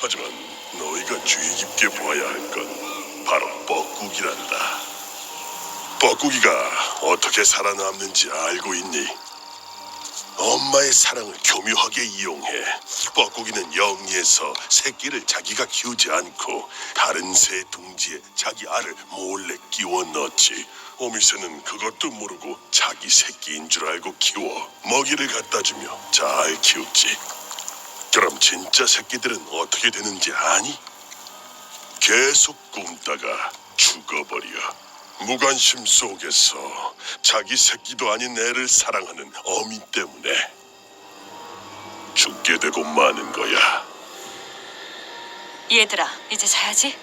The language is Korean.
하지만 너희가 주의 깊게 보아야 할 건 바로 뻐꾸기란다. 뻐꾸기가 어떻게 살아남는지 알고 있니? 엄마의 사랑을 교묘하게 이용해 뻐꾸기는 영리해서 새끼를 자기가 키우지 않고 다른 새 둥지에 자기 알을 몰래 끼워 넣지. 오미새는 그것도 모르고 자기 새끼인 줄 알고 키워 먹이를 갖다 주며 잘 키웠지. 진짜 새끼들은 어떻게 되는지 아니? 계속 굶다가 죽어버려. 무관심 속에서 자기 새끼도 아닌 애를 사랑하는 어미 때문에 죽게 되고 마는 거야. 얘들아, 이제 자야지.